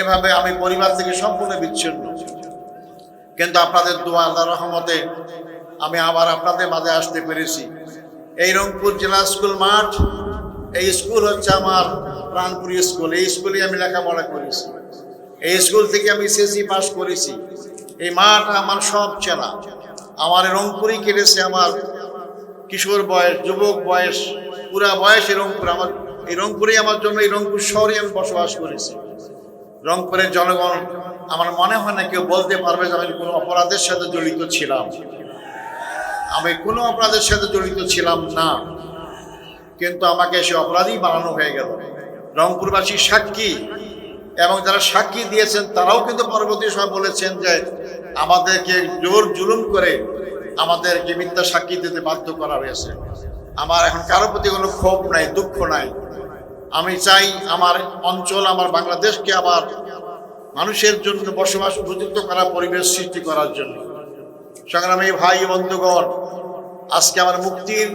এভাবে আমি পরিবার থেকে সম্পূর্ণ বিচ্ছিন্ন। কিন্তু আপনাদের দোয়া আল্লাহ রহমতে আমি আবার আপনাদের মাঝে আসতে পেরেছি। এই রংপুর জেলা স্কুল মাঠ, এই স্কুল হচ্ছে আমার প্রাণপুরি স্কুল। এই স্কুলে আমি লেখাপড়া করেছি। এই স্কুল থেকে আমি এসএসসি পাস করেছি। এই মাঠ আমার সব চেনা। আমার রংপুরই কেটেছে আমার কিশোর বয়স, যুবক বয়স, পুরা বয়স এই রংপুর আমার এই রংপুরেই আমার জন্য এই রংপুর শহরে আমি বসবাস করেছি। রংপুরের জনগণ, আমার মনে হয় না কেউ বলতে পারবে যে আমি কোনো অপরাধের সাথে জড়িত ছিলাম। আমি কোনো অপরাধের সাথে জড়িত ছিলাম না। কিন্তু আমাকে সে অপরাধী বানানো হয়ে গেল। রংপুরবাসী সাক্ষী এবং যারা সাক্ষী দিয়েছেন, তারাও কিন্তু পরবর্তী সময় বলেছেন যে আমাদেরকে জোর জুলুম করে আমাদেরকে মিথ্যা সাক্ষী দিতে বাধ্য করা হয়েছে। আমার এখন কারোর প্রতি কোনো ক্ষোভ নাই, দুঃখ নাই। আমি চাই আমার অঞ্চল, আমার বাংলাদেশকে আবার মানুষের জন্য বসবাস উপযুক্ত করা পরিবেশ সৃষ্টি করার জন্য। সংগ্রামী ভাই বন্ধুগণ, আজকে আমার মুক্তির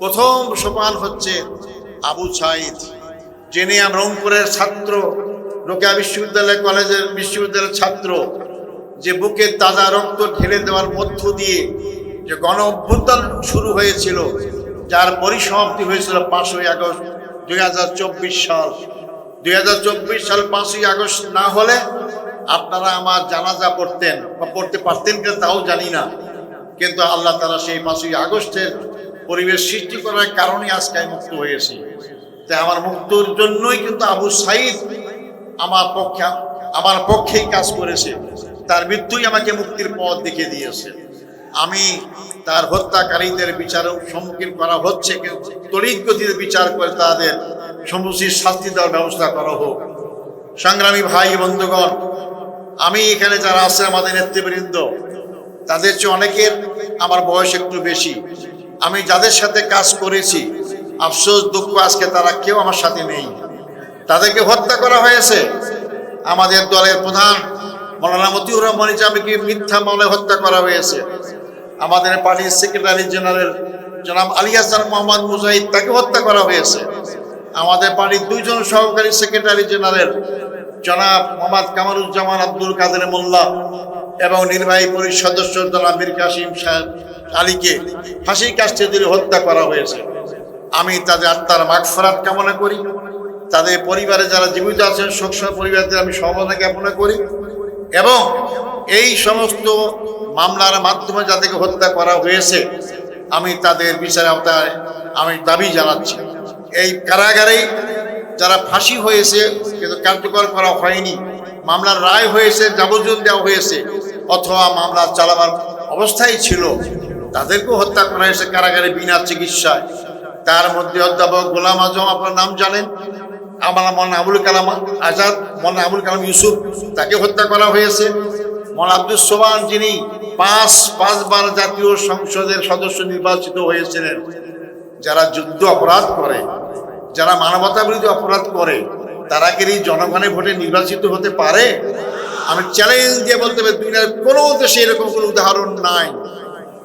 প্রথম সোপান হচ্ছে আবু সাইদ, যিনি রংপুরের ছাত্র, রোকেয়া বিশ্ববিদ্যালয় কলেজের বিশ্ববিদ্যালয়ের ছাত্র, যে বুকে তাজা রক্ত ঢেলে দেওয়ার মধ্য দিয়ে যে গণ অভ্যুত্থান শুরু হয়েছিল, যার পরিসমাপ্তি হয়েছিল পাঁচই আগস্ট দুই হাজার চব্বিশ সাল। দুই হাজার চব্বিশ সাল পাঁচই আগস্ট না হলে আপনারা আমার জানাজা পড়তেন বা পড়তে পারতেন কিনা তাও জানি না। কিন্তু আল্লাহ তারা সেই পাঁচই আগস্টের পরিবেশ সৃষ্টি করার কারণে আজকে আমি মুক্ত হয়েছি তাই আমার মুক্তর জন্যই কিন্তু আবু সাইদ আমার পক্ষে, আমার পক্ষেই কাজ করেছে। তার মৃত্যুই আমাকে মুক্তির পথ দেখিয়ে দিয়েছে। আমি তার হত্যাকারীদের বিচারও সম্মুখীন করা হচ্ছে কিন্তু তড়িৎ বিচার করে তাদের সমুচিত শাস্তি দেওয়ার ব্যবস্থা করা হোক। সংগ্রামী ভাই বন্ধুগণ, আমি এখানে যারা আছে আমাদের নেতৃবৃন্দ, তাদের চেয়ে অনেকের আমার বয়স একটু বেশি। আমি যাদের সাথে কাজ করেছি, আফসোস, দুঃখ আজকে তারা কেউ আমার সাথে নেই। তাদেরকে হত্যা করা হয়েছে। আমাদের দলের প্রধান মৌলানা মতিউর রহমান ইসলামীকে মিথ্যা মামলায় হত্যা করা হয়েছে? আমাদের পার্টির সেক্রেটারি জেনারেল জনাব আলী হাসান মোহাম্মদ মুজাহিদ, তাকে হত্যা করা হয়েছে। আমাদের পার্টির দুইজন সহকারী সেক্রেটারি জেনারেল জনাব মোহাম্মদ কামারুজ্জামান আব্দুল কাদের মোল্লা এবং নির্বাহী পরিষদ সদস্য জনাব মীর কাসিম সাহেব আলীকে ফাঁসির কাছে দিলে হত্যা করা হয়েছে। আমি তাদের আত্মার মাগফরাত কামনা করি। তাদের পরিবারে যারা জীবিত আছেন শোকসহ পরিবারদের আমি সমাধান জ্ঞাপনা করি। এবং এই সমস্ত মামলার মাধ্যমে যাদেরকে হত্যা করা হয়েছে, আমি তাদের বিচার আওতায় আমি দাবি জানাচ্ছি। এই কারাগারেই যারা ফাঁসি হয়েছে, কিন্তু কার্যকর করা হয়নি, মামলার রায় হয়েছে, যাবজ্জীবন দেওয়া হয়েছে, অথবা মামলা চালাবার অবস্থায় ছিল, তাদেরকেও হত্যা করা হয়েছে কারাগারে বিনা চিকিৎসায়। তার মধ্যে অধ্যাপক গোলাম আজম আপনার নাম জানেন? আমার মন আবুল কালাম আজাদ, মন আবুল কালাম ইউসুফ, তাকে হত্যা করা হয়েছে। আব্দুল সোবান যিনি পাঁচ, পাঁচবার জাতীয় সংসদের সদস্য নির্বাচিত হয়েছিলেন, যারা যুদ্ধ অপরাধ করে, যারা মানবতা বিরোধী অপরাধ করে, তারা কি জনগণের ভোটে নির্বাচিত হতে পারে? আমি চ্যালেঞ্জ দিয়ে বলতে পারি, দুনিয়ার কোনো দেশে এরকম কোনো উদাহরণ নাই।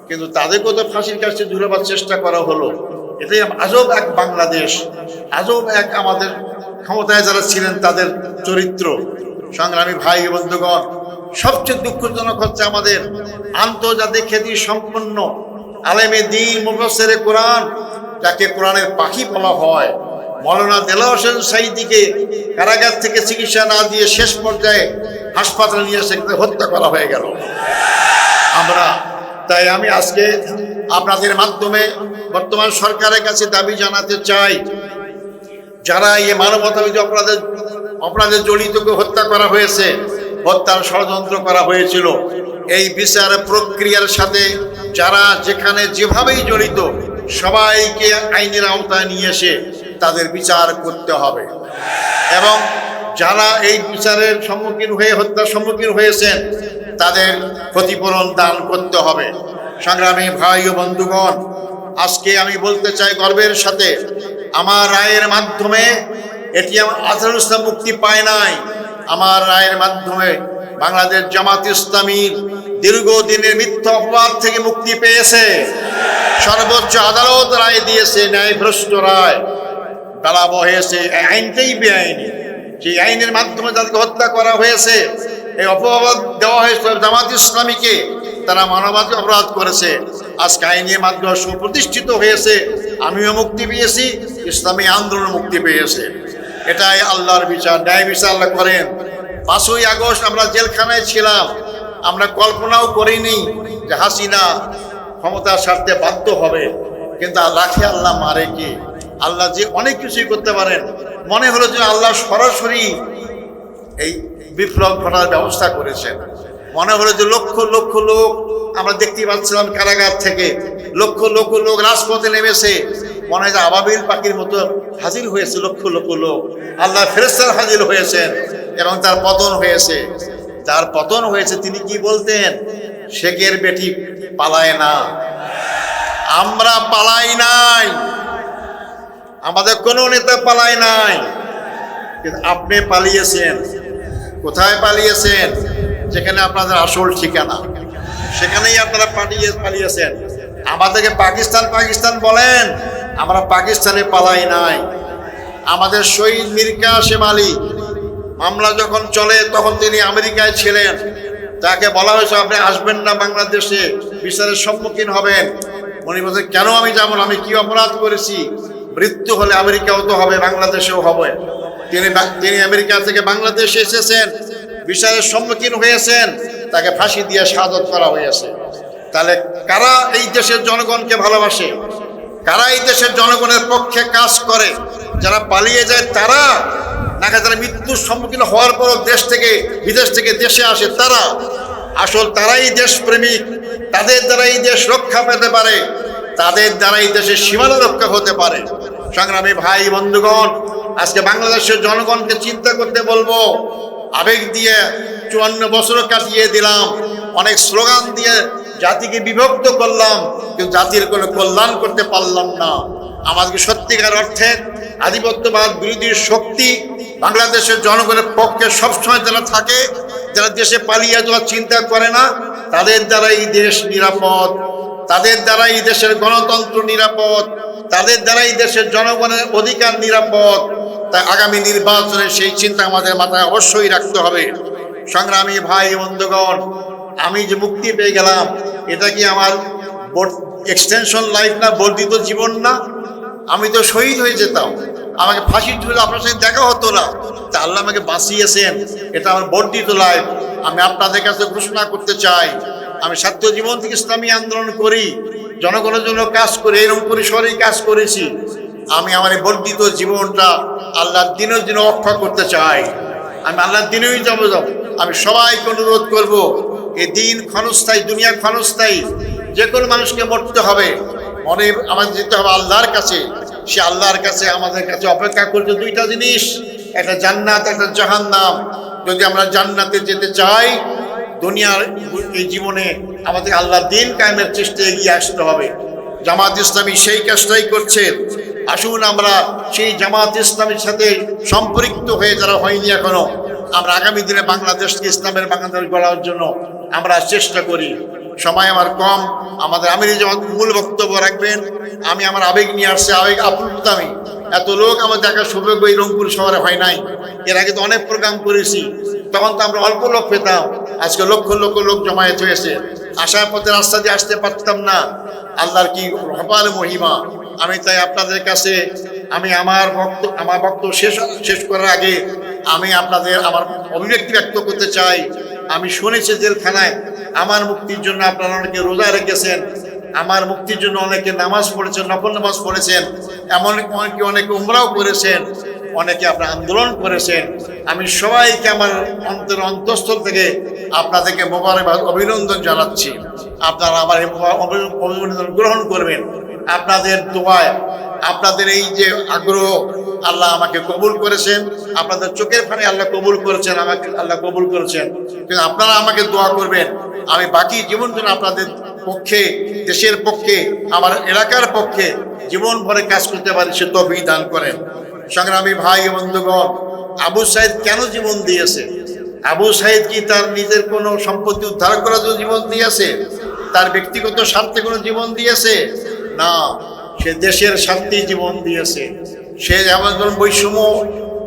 কিন্তু তাদেরকেও তো ফাঁসির কাছে ঝুলাবার চেষ্টা করা হলো। এটাই আজব এক বাংলাদেশ, আজব এক আমাদের ক্ষমতায় যারা ছিলেন তাদের চরিত্র। সংগ্রামী ভাই বন্ধুগণ সবচেয়ে দুঃখজনক হচ্ছে আমাদের আন্তর্জাতিক খ্যাতি সম্পন্ন আলেমে দিন মুফসের কোরআন, যাকে কোরআনের পাখি বলা হয়। মৌলানা দেলা হোসেন সাইদিকে কারাগার থেকে চিকিৎসা না দিয়ে শেষ পর্যায়ে হাসপাতালে নিয়ে সেখানে হত্যা করা হয়ে গেল। আমরা, তাই আমি আজকে আপনাদের মাধ্যমে বর্তমান সরকারের কাছে দাবি জানাতে চাই, যারা এই মানবতাবিধি অপরাধের অপরাধে জড়িতকে হত্যা করা হয়েছে হত্যার ষড়যন্ত্র করা হয়েছিল। এই বিচার প্রক্রিয়ার সাথে যারা যেখানে যেভাবেই জড়িত, সবাইকে আইনের আওতায় নিয়ে এসে তাদের বিচার করতে হবে। এবং যারা এই বিচারের সম্মুখীন হয়ে, হত্যার সম্মুখীন হয়েছেন, তাদের ক্ষতিপূরণ দান করতে হবে। সংগ্রামী ভাই ও বন্ধুগণ, আজকে আমি বলতে চাই গর্বের সাথে, আমার রায়ের মাধ্যমে এটি আমার ইসলাম মুক্তি পায় নাই। আমার রায়ের মাধ্যমে বাংলাদেশ জামাত ইসলামীর দীর্ঘদিনের মিথ্যা অপবাদ থেকে মুক্তি পেয়েছে। সর্বোচ্চ আদালত রায় দিয়েছে ন্যায় ভ্রষ্ট রায়। তারা বহেছে আইনটাই বেআইনি। সেই আইনের মাধ্যমে যাদেরকে হত্যা করা হয়েছে, এই অপবাদ দেওয়া হয়েছে জামাত ইসলামীকে, তারা মানবাধিক অপরাধ করেছে। আজকে আইনের মাধ্যমে সুপ্রতিষ্ঠিত হয়েছে, আমিও মুক্তি পেয়েছি, ইসলামী আন্দোলন মুক্তি পেয়েছে। এটাই আল্লাহর বিচার, ন্যায় বিচার আল্লাহ করেন। পাঁচই আগস্ট আমরা জেলখানায় ছিলাম। আমরা কল্পনাও করিনি যে হাসিনা ক্ষমতা সারতে বাধ্য হবে। কিন্তু রাখে আল্লাহ মারে কি? আল্লাহ যে অনেক কিছুই করতে পারেন। মনে হলো যে আল্লাহ সরাসরি এই বিপ্লব ঘটার ব্যবস্থা করেছেন। মনে হলো যে লক্ষ লক্ষ লোক, আমরা দেখতে পাচ্ছিলাম কারাগার থেকে, লক্ষ লক্ষ লোক রাজপথে নেমেছে। মনে হয় যে আবাবিল পাখির মতো হাজির হয়েছে, লক্ষ লক্ষ লোক। আল্লাহ ফেরেস্তার হাজির হয়েছেন এবং তার পতন হয়েছে। যার পতন হয়েছে, তিনি কি বলতেন? শেখের বেটি পালায় না। আমরা পালাই নাই। আমাদের কোনো নেতা পালায় নাই। কিন্তু আপনি পালিয়েছেন। কোথায় পালিয়েছেন? যেখানে আপনাদের আসল ঠিকানা। সেখানেই আপনারা পালিয়ে পালিয়েছেন। আমাদেরকে পাকিস্তান পাকিস্তান বলেন। আমরা পাকিস্তানে পালাই নাই। আমাদের শহীদ মীর কাসেম আলী, মামলা যখন চলে তখন তিনি আমেরিকায় ছিলেন। তাকে বলা হয়েছে, আপনি আসবেন না বাংলাদেশে, বিচারের সম্মুখীন হবেন। উনি বলছেন, কেন আমি যাব? আমি কি অপরাধ করেছি? মৃত্যু হলে আমেরিকাও তো হবে, বাংলাদেশেও হবে। তিনি তিনি আমেরিকা থেকে বাংলাদেশে এসেছেন, বিচারের সম্মুখীন হয়েছেন, তাকে ফাঁসি দিয়ে সাদত করা হয়েছে। তাহলে কারা এই দেশের জনগণকে ভালোবাসে? কারা এই দেশের জনগণের পক্ষে কাজ করে, যারা পালিয়ে যায় তারা নাকি যারা মৃত্যুর সম্মুখীন হওয়ার পর দেশ থেকে, বিদেশ থেকে দেশে আসে তারা, আসল তারাই দেশপ্রেমিক, তাদের দ্বারা এই দেশ রক্ষা পেতে পারে, তাদের দ্বারা এই দেশের সীমানা রক্ষা হতে পারে। সংগ্রামী ভাই, বন্ধুগণ, আজকে বাংলাদেশের জনগণকে চিন্তা করতে বলব, আবেগ দিয়ে চুয়ান্ন বছর কাটিয়ে দিলাম, অনেক স্লোগান দিয়ে জাতিকে বিভক্ত করলাম, কিন্তু জাতির কোনো কল্যাণ করতে পারলাম না। আমাদেরকে সত্যিকার অর্থে আধিপত্যবাদ বিরোধী শক্তি বাংলাদেশের জনগণের পক্ষে সবসময় যারা থাকে, যারা দেশে পালিয়ে যাওয়ার চিন্তা করে না, তাদের দ্বারা এই দেশ নিরাপদ। তাদের দ্বারা এই দেশের গণতন্ত্র নিরাপদ। তাদের দ্বারা এই দেশের জনগণের অধিকার নিরাপদ। তাই আগামী নির্বাচনে সেই চিন্তা আমাদের মাথায় অবশ্যই রাখতে হবে। সংগ্রামী ভাই বন্ধুগণ আমি যে মুক্তি পেয়ে গেলাম, এটা কি আমার এক্সটেনশন লাইফ না, বর্ধিত জীবন না? আমি তো শহীদ হয়ে যেতাম। আমাকে ফাঁসি ঝুলে আপনার সাথে দেখা হতো না। তা আল্লাহ আমাকে বাঁচিয়েছেন, এটা আমার বর্ধিত লাইফ আমি আপনাদের কাছে ঘোষণা করতে চাই, আমি ছাত্র জীবন থেকে ইসলামী আন্দোলন করি, জনগণের জন্য কাজ করে, এরকম পরিসরেই কাজ করেছি। আমি আমার এই বর্ধিত জীবনটা আল্লাহর দিনের জন্য রক্ষা করতে চাই। আমি আল্লাহর দিনেই যাব, যাব। আমি সবাইকে অনুরোধ করব এই দিন ক্ষণস্থায়ী দুনিয়া ক্ষণস্থায়ী, যে কোনো মানুষকে মরতে হবে। মনে আমাদের যেতে হবে আল্লাহর কাছে। সে আল্লাহর কাছে, আমাদের কাছে অপেক্ষা করছে দুইটা জিনিস। একটা জান্নাত, একটা জাহান্নাম। যদি আমরা জান্নাতে যেতে চাই, দুনিয়ার এই জীবনে আমাদের আল্লাহর দিন কায়েমের চেষ্টা এগিয়ে আসতে হবে। জামাত ইসলামী সেই কাজটাই করছে। আসুন আমরা সেই জামাত ইসলামের সাথে সম্পৃক্ত হয়ে যারা হয়নি এখনও আমরা আগামী দিনে বাংলাদেশকে ইসলামের বাংলাদেশ গড়ার জন্য আমরা চেষ্টা করি। সময় আমার কম, আমাদের আমিরি যেমন মূল বক্তব্য রাখবেন, আমি আমার আবেগ নিয়ে আসছি, আবেগ আপ্লুত আমি। এত লোক আমার দেখা সৌভাগ্য এই রংপুর শহরে হয় নাই। এর আগে তো অনেক প্রোগ্রাম করেছি, তখন তো আমরা অল্প লোক পেতাম, আজকে লক্ষ লক্ষ লোক জমায়েত হয়েছে। আসার পথে রাস্তা দিয়ে আসতে পারতাম না, আল্লাহর কি কপাল মহিমা। আমি তাই আপনাদের কাছে, আমি আমার বক্ত, আমার বক্তব্য শেষ শেষ করার আগে আমি আপনাদের আমার অভিব্যক্তি ব্যক্ত করতে চাই। আমি শুনেছি জেলখানায়, আমার মুক্তির জন্য আপনারা অনেকে রোজা রেখেছেন, আমার মুক্তির জন্য অনেকে নামাজ পড়েছেন, নফল নামাজ পড়েছেন, এমন অনেকে অনেকে উমরাও করেছেন, অনেকে আপনার আন্দোলন করেছেন। আমি সবাইকে আমার অন্তর অন্তঃস্থল থেকে আপনাদেরকে মোবারকবাদ অভিনন্দন জানাচ্ছি। আপনারা আমার এই অভিনন্দন গ্রহণ করবেন। আপনাদের দোয়ায়, আপনাদের এই যে আগ্রহ আল্লাহ আমাকে কবুল করেছেন। আপনাদের চোখের ফানে আল্লাহ কবুল করেছেন, আমাকে আল্লাহ কবুল করেছেন। কিন্তু আপনারা আমাকে দোয়া করবেন। আমি বাকি জীবন যেন আপনাদের পক্ষে, দেশের পক্ষে, আমার এলাকার পক্ষে জীবন ভরে কাজ করতে পারি, সে তফি দান করেন। সংগ্রামী ভাই বন্ধুগণ, আবু সাইদ কেন জীবন দিয়েছে? আবু সাইদ কি তার নিজের কোনো সম্পত্তি উদ্ধার করার জন্য জীবন দিয়েছে? তার ব্যক্তিগত স্বার্থে কোনো জীবন দিয়েছে? না, সে দেশের স্বার্থে জীবন দিয়েছে। সে ধরুন বৈষম্য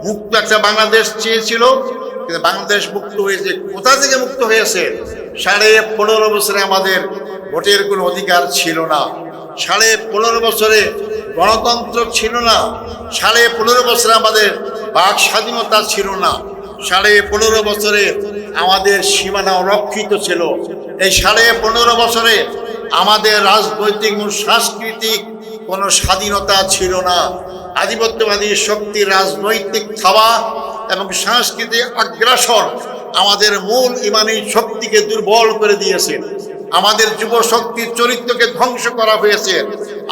মুক্ত একটা বাংলাদেশ চেয়েছিল, কিন্তু বাংলাদেশ মুক্ত হয়েছে, কোথা থেকে মুক্ত হয়েছে? সাড়ে পনেরো বছরে আমাদের ভোটের কোনো অধিকার ছিল না। সাড়ে পনেরো বছরে গণতন্ত্র ছিল না। সাড়ে পনেরো বছরে আমাদের বাক স্বাধীনতা ছিল না। সাড়ে পনেরো বছরে আমাদের সীমানা রক্ষিত ছিল। এই সাড়ে পনেরো বছরে আমাদের রাজনৈতিক সাংস্কৃতিক কোনো স্বাধীনতা ছিল না। আধিপত্যবাদী শক্তির রাজনৈতিক খাওয়া এবং সাংস্কৃতিক আগ্রাসন আমাদের মূল ইমানি শক্তিকে দুর্বল করে দিয়েছে। আমাদের যুব শক্তির চরিত্রকে ধ্বংস করা হয়েছে।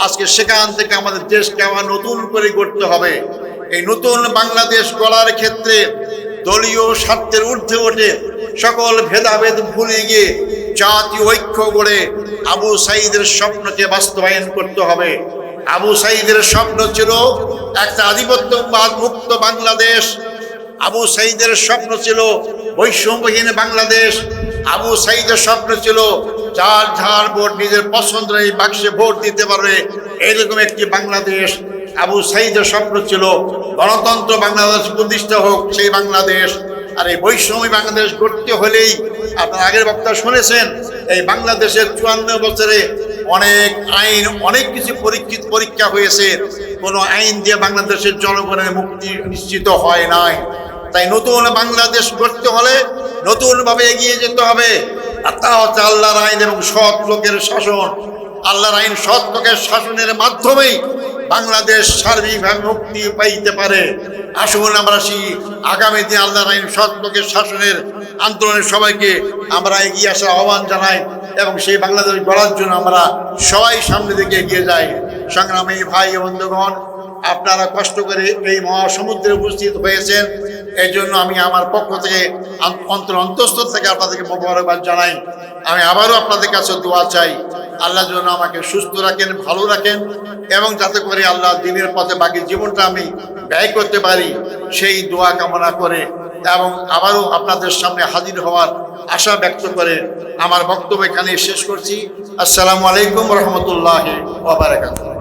আজকে সেখান থেকে আমাদের দেশকে আবার নতুন করে গড়তে হবে। এই নতুন বাংলাদেশ গড়ার ক্ষেত্রে দলীয় স্বার্থের ঊর্ধ্বে ওঠে সকল ভেদাভেদ ভুলে গিয়ে জাতীয় ঐক্য গড়ে আবু সাইদের স্বপ্নকে বাস্তবায়ন করতে হবে। আবু সাইদের স্বপ্ন ছিল একটা আধিপত্যবাদ মুক্ত বাংলাদেশ। আবু সাইদের স্বপ্ন ছিল বৈষম্যহীন বাংলাদেশ। আবু সাইদের স্বপ্ন ছিল যার যার ভোট নিজের পছন্দের এই বাক্সে ভোট দিতে পারবে, এরকম একটি বাংলাদেশ। আবু সাইদের স্বপ্ন ছিল গণতন্ত্র বাংলাদেশ প্রতিষ্ঠা হোক, সেই বাংলাদেশ। আর এই বৈষম্য বাংলাদেশ গড়তে হলেই আপনার আগের বক্তা শুনেছেন, এই বাংলাদেশের চুয়ান্ন বছরে অনেক আইন, অনেক কিছু পরীক্ষিত পরীক্ষা হয়েছে। কোনো আইন দিয়ে বাংলাদেশের জনগণের মুক্তি নিশ্চিত হয় নাই। তাই নতুন বাংলাদেশ গড়তে হলে নতুনভাবে এগিয়ে যেতে হবে। আর তা হচ্ছে আল্লাহর আইন এবং সৎ লোকের শাসন। আল্লাহর আইন সৎ লোকের শাসনের মাধ্যমেই বাংলাদেশ সার্বিকভাবে মুক্তি পাইতে পারে। আসুন আমরা সেই আগামী দিন আল্লাহর আইন সৎ লোকের শাসনের আন্দোলনের সবাইকে আমরা এগিয়ে আসার আহ্বান জানাই। এবং সেই বাংলাদেশ গড়ার জন্য আমরা সবাই সামনে দিকে এগিয়ে যাই। সংগ্রামী ভাই বন্ধুগণ, আপনারা কষ্ট করে এই মহাসমুদ্রে উপস্থিত হয়েছেন। এই জন্য আমি আমার পক্ষ থেকে অন্তর অন্তঃস্থ থেকে আপনাদেরকে মোবারকবাদ জানাই। আমি আবারও আপনাদের কাছে দোয়া চাই। আল্লাহ যেন আমাকে সুস্থ রাখেন, ভালো রাখেন এবং যাতে করে আল্লাহ দিনের পথে বাকি জীবনটা আমি ব্যয় করতে পারি। সেই দোয়া কামনা করে এবং আবারও আপনাদের সামনে হাজির হওয়ার আশা ব্যক্ত করে আমার বক্তব্য এখানে শেষ করছি। আসসালামু আলাইকুম রহমতুল্লাহ ওবরাকাতুহ